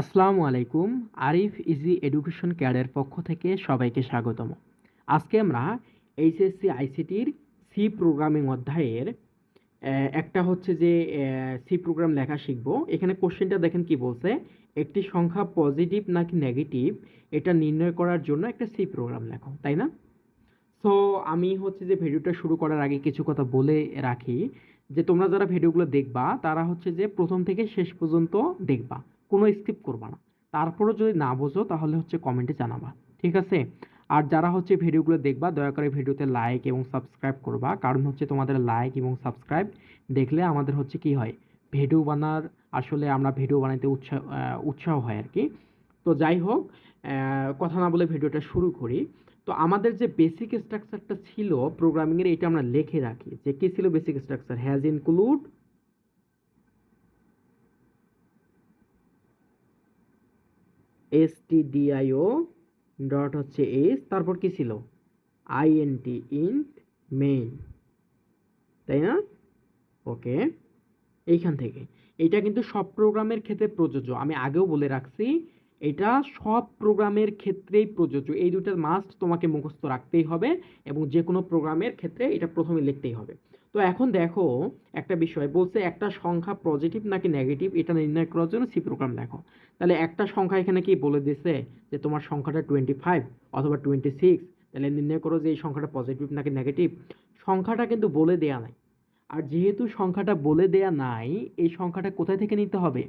আসসালামু আলাইকুম। Arif easy education কেয়ারের পক্ষ থেকে সবাইকে স্বাগতম। আজকে আমরা এইচএসসি আইসিটির সি প্রোগ্রামিং অধ্যায়ের একটা হচ্ছে যে সি প্রোগ্রাম লেখা শিখব। এখানে কোশ্চেনটা দেখেন কি বলছে? একটি সংখ্যা পজিটিভ নাকি নেগেটিভ এটা নির্ণয় করার জন্য একটা সি প্রোগ্রাম লেখো, তাই না? সো আমি হচ্ছে যে ভিডিওটা শুরু করার আগে কিছু কথা বলে রাখি যে, তোমরা যারা ভিডিওগুলো দেখবা, তারা হচ্ছে যে প্রথম থেকে শেষ পর্যন্ত দেখবা। কোনো স্কিপ করবা না। তারপরও যদি না বোঝো, তাহলে হচ্ছে কমেন্টে জানাবা। ঠিক আছে? আর যারা হচ্ছে ভিডিওগুলো দেখবা, দয়া করে ভিডিওতে লাইক এবং সাবস্ক্রাইব করবা। কারণ হচ্ছে তোমাদের লাইক এবং সাবস্ক্রাইব দেখলে আমাদের হচ্ছে কি হয়? ভিডিও বানার আসলে আমরা ভিডিও বানাইতে উৎসাহ উৎসাহ হয় আর কি। তো যাই হোক কথা না বলে ভিডিওটা শুরু করি। তো আমাদের যে বেসিক স্ট্রাকচারটা ছিল প্রোগ্রামিংয়ের এটা আমরা লিখে রাখি। যে কী ছিল basic structure has include stdio dot হচ্ছে এস তারপর কি ছিল? আইএনটি ইন্ট মেইন তাই না? ওকে এইখান থেকে। এটা কিন্তু সব প্রোগ্রামের ক্ষেত্রে প্রযোজ্য। আমি আগেও বলে রাখছি, এটা সব প্রোগ্রামের ক্ষেত্রেই প্রযোজ্য। এই দুটো মাস্ট তোমাকে মুখস্থ রাখতেই হবে এবং যে কোনো প্রোগ্রামের ক্ষেত্রে এটা প্রথমে লিখতেই হবে। তো এখন দেখো, একটা বিষয় বলছে একটা সংখ্যা পজিটিভ নাকি নেগেটিভ এটা নির্ণয় করার জন্য সি প্রোগ্রাম দেখো। তাহলে একটা সংখ্যা এখানে কি বলে দিছে? যে তোমার সংখ্যাটা টোয়েন্টি ফাইভ অথবা টোয়েন্টি সিক্স তাহলে নির্ণয় করো যে এই সংখ্যাটা পজিটিভ নাকি নেগেটিভ সংখ্যাটা কিন্তু বলে দেয়া নাই। আর যেহেতু সংখ্যাটা বলে দেয়া নাই, এই সংখ্যাটা কোথায় থেকে নিতে হবে?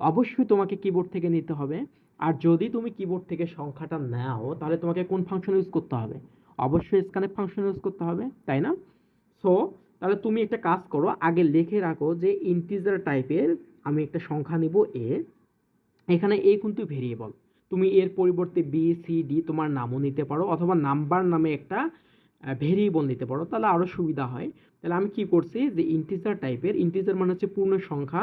অবশ্যই তোমাকে কিবোর্ড থেকে নিতে হবে। আর যদি তুমি কিবোর্ড থেকে সংখ্যাটা নাও, তাহলে তোমাকে কোন ফাংশন ইউজ করতে হবে? অবশ্যই স্ক্যানের ফাংশন ইউজ করতে হবে, তাই না? সো তাহলে তুমি একটা কাজ করো, আগে লিখে রাখো যে ইন্টিজার টাইপের আমি একটা সংখ্যা নিব এ এখানে এ কিন্তু ভেরিয়েবল তুমি এর পরিবর্তে বি সি ডি তোমার নামও নিতে পারো অথবা নাম্বার নামে একটা ভেরিয়েবল নিতে পারো, তাহলে আরও সুবিধা হয়। তাহলে আমি কি করছি যে ইন্টিজার টাইপের ইন্টিজার মানে হচ্ছে পূর্ণ সংখ্যা,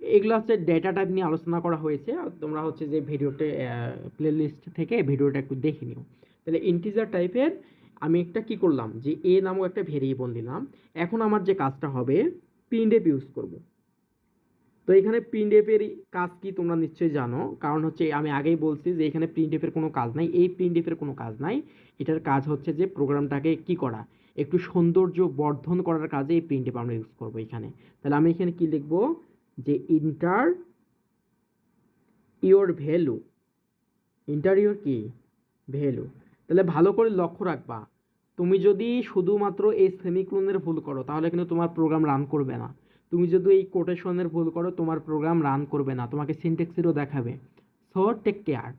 এগুলো হচ্ছে ডেটা টাইপ নিয়ে আলোচনা করা হয়েছে তোমরা হচ্ছে যে ভিডিওতে প্লে লিস্ট থেকে ভিডিওটা একটু দেখে নিও। তাহলে ইন্টিজার টাইপের আমি একটা কি করলাম? যে এ নামক একটা ভেরিয়েবল দিলাম এখন আমার যে কাজটা হবে প্রিন্টএফ ইউজ করব। তো এখানে প্রিন্টএফের কাজ কি তোমরা নিশ্চয়ই জানো? কারণ হচ্ছে আমি আগেই বলছি যে এখানে প্রিন্টএফের কোনো কাজ নাই। এই প্রিন্টএফের কোনো কাজ নাই। এটার কাজ হচ্ছে যে প্রোগ্রামটাকে কি করা? একটু সৌন্দর্য বর্ধন করার কাজে এই প্রিন্টএফ আমরা ইউজ করব এখানে। তাহলে আমি এখানে কি লিখব? যে enter your value enter your কি? ভ্যালু তাহলে ভালো করে লক্ষ্য রাখবা। তুমি যদি শুধুমাত্র এই সেমিক্লোনের ভুল করো, তাহলে কিন্তু তোমার প্রোগ্রাম রান করবে না। তুমি যদি এই কোটেশনের ভুল করো, তোমার প্রোগ্রাম রান করবে না, তোমাকে সিনটেক্সেরও দেখাবে। সো টেক কেয়ার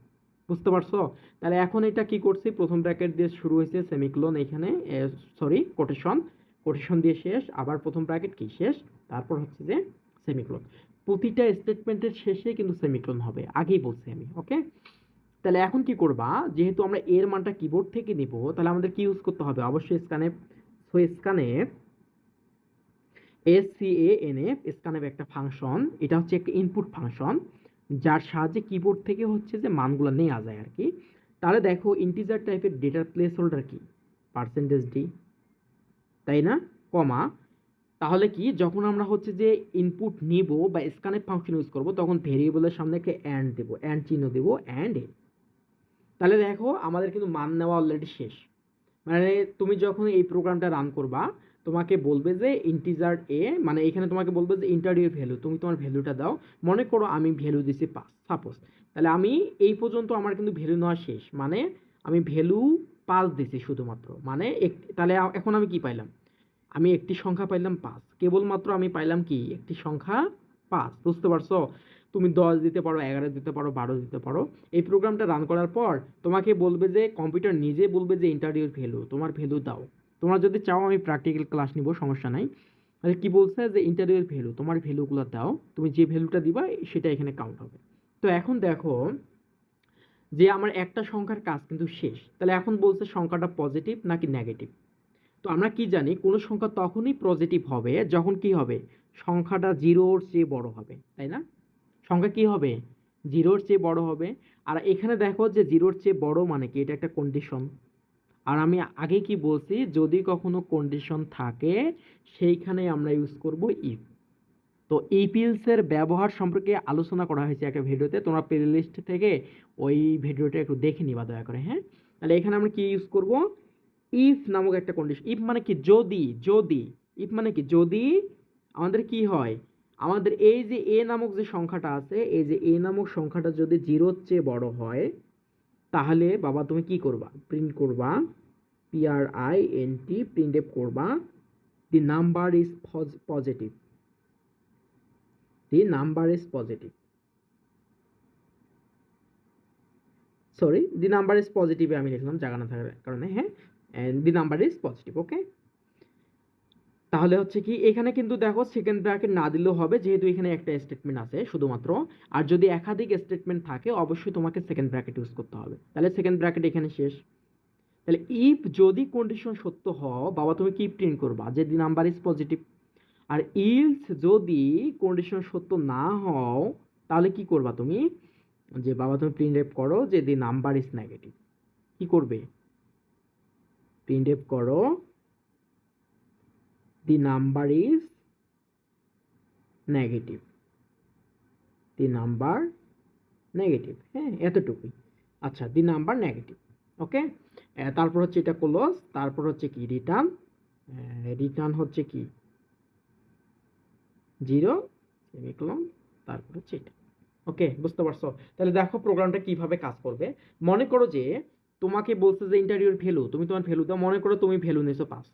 বুঝতে পারছ? তাহলে এখন এটা কি করছি? প্রথম ব্র্যাকেট দিয়ে শুরু হয়েছে সেমিক্লোন এখানে সরি কোটেশন কোটেশন দিয়ে শেষ, আবার প্রথম ব্র্যাকেট কি? শেষ। তারপর হচ্ছে যে সেমিক্লোন প্রতিটা স্টেটমেন্টের শেষে কিন্তু সেমিক্লোন হবে। আগেই বলছি আমি ওকে তাহলে এখন কি করবা? যেহেতু আমরা এর মানটা কিবোর্ড থেকে নিব, তাহলে আমাদের কি ইউজ করতে হবে? অবশ্যই scanf so scanf S C A N F scanf একটা ফাংশন এটা হচ্ছে একটা ইনপুট ফাংশন যার সাহায্যে কিবোর্ড থেকে হচ্ছে যে মানগুলো নেওয়া যায় আর কি তাহলে দেখো ইন্টিজার টাইপের ডেটার প্লেস হোল্ডার কি? পার্সেন্টেজ ডি তাই না? কমা। তাহলে কি, যখন আমরা হচ্ছে যে ইনপুট নিব বা স্ক্যানেপ ফাংশন ইউজ করব, তখন ভেরিয়েবলের সামনে একটা অ্যান্ড দেবো অ্যান্ড চিহ্ন দেবো অ্যান্ড তাহলে দেখো আমাদের কিন্তু মান নেওয়া অলরেডি শেষ। মানে তুমি যখন এই প্রোগ্রামটা রান করবা, তোমাকে বলবে যে ইন্টিজার এ মানে এখানে তোমাকে বলবে যে ইন্টারভিউ ভ্যালু তুমি তোমার ভ্যালুটা দাও। মনে করো আমি ভ্যালু দিছি পাঁচ সাপোজ তাহলে আমি এই পর্যন্ত আমার কিন্তু ভ্যালু নেওয়া শেষ। মানে আমি ভ্যালু পাঁচ দিছি শুধুমাত্র। মানে এক, তাহলে এখন আমি কি পাইলাম? আমি একটি সংখ্যা পাইলাম পাঁচ। কেবলমাত্র আমি পাইলাম কি? একটি সংখ্যা পাঁচ, বুঝতে পারছ? তুমি দশ দিতে পারো, এগারো দিতে পারো, বারো দিতে পারো। এই প্রোগ্রামটা রান করার পর তোমাকে বলবে যে কম্পিউটার নিজে বলবে যে ইন্টারভিউর ভ্যালু তোমার ভ্যালু দাও। তোমরা যদি চাও, আমি প্র্যাকটিক্যাল ক্লাস নিব, সমস্যা নাই। তাহলে কি বলছে যে ইন্টারভিউর ভ্যালু তোমার ভ্যালুগুলো দাও। তুমি যে ভ্যালুটা দিবা, সেটা এখানে কাউন্ট হবে। তো এখন দেখো যে, আমার একটা সংখ্যার কাজ কিন্তু শেষ। তাহলে এখন বলছে সংখ্যাটা পজিটিভ নাকি নেগেটিভ তো আমরা কি জানি, কোনো সংখ্যা তখনই পজিটিভ হবে, যখন কি হবে? সংখ্যাটা জিরোর চেয়ে বড় হবে, তাই না? সংখ্যা কি হবে? জিরোর চেয়ে বড় হবে। আর এখানে দেখো যে জিরোর চেয়ে বড় মানে কি? এটা একটা কন্ডিশন আর আমি আগে কি বলছি? যদি কখনো কন্ডিশন থাকে, সেইখানে আমরা ইউজ করব ইফ তো এই পিলসের ব্যবহার সম্পর্কে আলোচনা করা হয়েছে একটা ভিডিওতে। তোমরা প্লেলিস্ট থেকে ওই ভিডিওটা একটু দেখে নিবা দয়া করে হ্যাঁ? তাহলে এখানে আমরা কি ইউজ করব? ইফ নামক একটা কন্ডিশন ইফ মানে কি? যদি যদি ইফ মানে কি? যদি আমাদের কি হয়? আমাদের এই যে এ নামক যে সংখ্যাটা আছে, এই যে এ নামক সংখ্যাটা যদি জিরোর চেয়ে বড় হয়, তাহলে বাবা তুমি কি করবা? প্রিন্ট করবা P R I N T print F করবা the number is positive the number is positive sorry the number is পজিটিভে আমি লিখলাম, জায়গা না থাকার কারণে হ্যাঁ? The number is positive okay তাহলে হচ্ছে কি, এখানে কিন্তু দেখো সেকেন্ড ব্র্যাকেট না দিলেও হবে, যেহেতু এখানে একটা স্টেটমেন্ট আছে শুধুমাত্র। আর যদি একাধিক স্টেটমেন্ট থাকে, অবশ্যই তোমাকে সেকেন্ড ব্র্যাকেট ইউজ করতে হবে। তাহলে সেকেন্ড ব্র্যাকেট এখানে শেষ। তাহলে ইফ যদি কন্ডিশন সত্য হও, বাবা তুমি কি প্রিন্ট করবা? যে নাম্বার ইজ পজিটিভ আর ইলস যদি কন্ডিশন সত্য না হও, তাহলে কি করবা তুমি? যে বাবা তুমি প্রিন্ট এফ করো, যে দি নাম্বার ইজ নেগেটিভ কি করবে? প্রিন্ট এফ করো। The number is negative. The number negative হ্যাঁ এতটুকুই। আচ্ছা দি নাম্বার নেগেটিভ ওকে তারপর হচ্ছে এটা ক্লোজ তারপর হচ্ছে কি? রিটার্ন রিটার্ন হচ্ছে কি? জিরো সেমিক্লন তারপর হচ্ছে এটা ওকে বুঝতে পারছ? তাহলে দেখো প্রোগ্রামটা কীভাবে কাজ করবে। মনে করো যে তোমাকে বলছে যে ইন্টারভিউর ভ্যালু তুমি তোমার ভ্যালু দাও, মনে করো তুমি ভ্যালু নিছো পাঁচ।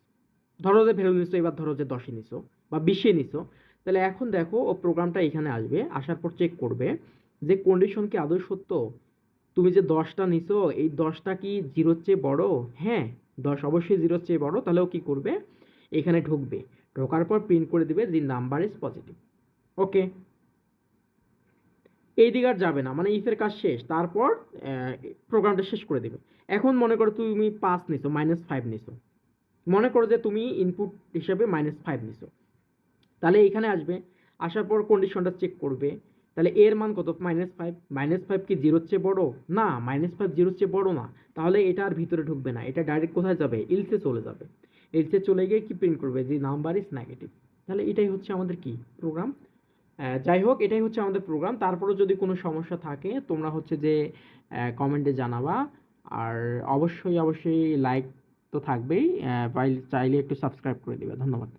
ধরো যে ভ্যালু নিছো, এবার ধরো যে দশে নিছো বা বিশে নিছো, তাহলে এখন দেখো ও প্রোগ্রামটা এখানে আসবে, আসার পর চেক করবে যে কন্ডিশন কি আদৌ সত্য? তুমি যে দশটা নিছো, এই দশটা কি জিরোর চেয়ে বড়? হ্যাঁ দশ অবশ্যই জিরোর চেয়ে বড়, তাহলে ও কী করবে? এখানে ঢুকবে, ঢোকার পর প্রিন্ট করে দিবে যে নাম্বার ইজ পজিটিভ ওকে এই দিকে আর যাবে না মানে ইফের কাজ শেষ, তারপর প্রোগ্রামটা শেষ করে দেবে। এখন মনে করো তুমি পাঁচ নিছো মাইনাস ফাইভ নিছো মনে করো যে তুমি ইনপুট হিসাবে মাইনাস ফাইভ নিছো। তাহলে এইখানে আসবে, আসার পর কন্ডিশনটা চেক করবে। তাহলে এর মান কত? মাইনাস ফাইভ মাইনাস ফাইভ কি জিরোর চেয়ে বড়ো? না মাইনাস ফাইভ জিরোর চেয়ে বড়ো না। তাহলে এটা আর ভিতরে ঢুকবে না। এটা ডাইরেক্ট কোথায় যাবে? ইলসে চলে যাবে। ইলসে চলে গিয়ে কি প্রিন্ট করবে? যে নাম্বার ইজ নেগেটিভ তাহলে এটাই হচ্ছে আমাদের কি? প্রোগ্রাম যাই হোক, এটাই হচ্ছে আমাদের প্রোগ্রাম তারপরেও যদি কোনো সমস্যা থাকে, তোমরা হচ্ছে যে কমেন্টে জানাবা। আর অবশ্যই অবশ্যই লাইক তো থাকবেই চাইলে একটু সাবস্ক্রাইব করে দেবে। ধন্যবাদ।